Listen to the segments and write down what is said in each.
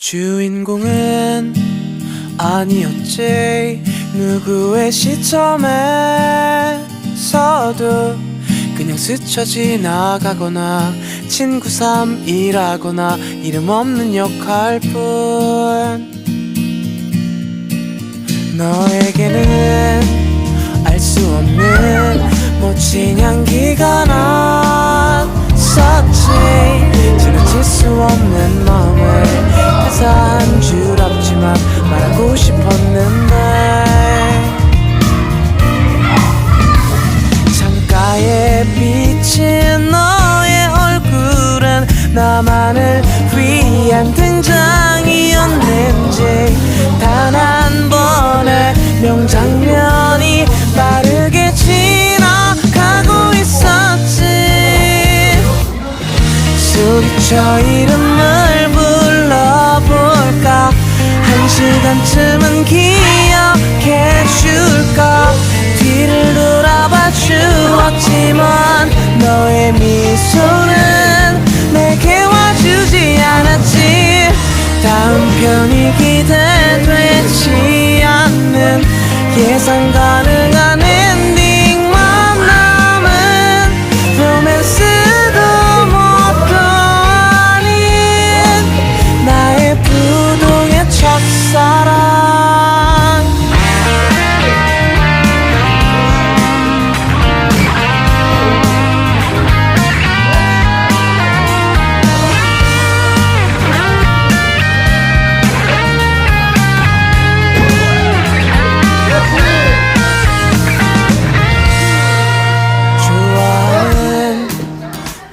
주인공은 아니었지. 누구의 시점에서도 그냥 스쳐 지나가거나 친구 삼이라거나 이름 없는 역할 뿐. 너에게는 알 수 없는 멋진 향기가 났었지. 지나칠 수 없는 마음을 대 알았지만 말하고 싶었는데 창가에 비친 너의 얼굴은 나만을 위한 등장이었는지 단 한 번의 명장면이 빠르게 지나가고 있었지. 소리쳐 이름을 한 시간쯤은 기억해 줄까 뒤를 돌아봐 주었지만 너의 미소는 내게 와주지 않았지. 다음 편이 기대되지 않는 예상 가능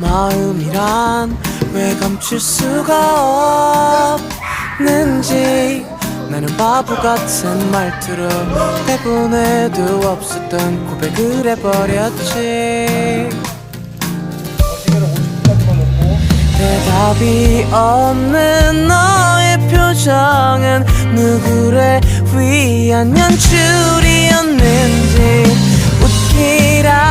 마음이란 왜 감출 수가 없는지. 나는 바보 같은 말투로 대본에도 없었던 고백을 해버렸지. 대답이 없는 너의 표정은 누구를 위한 연출이었는지. 해준다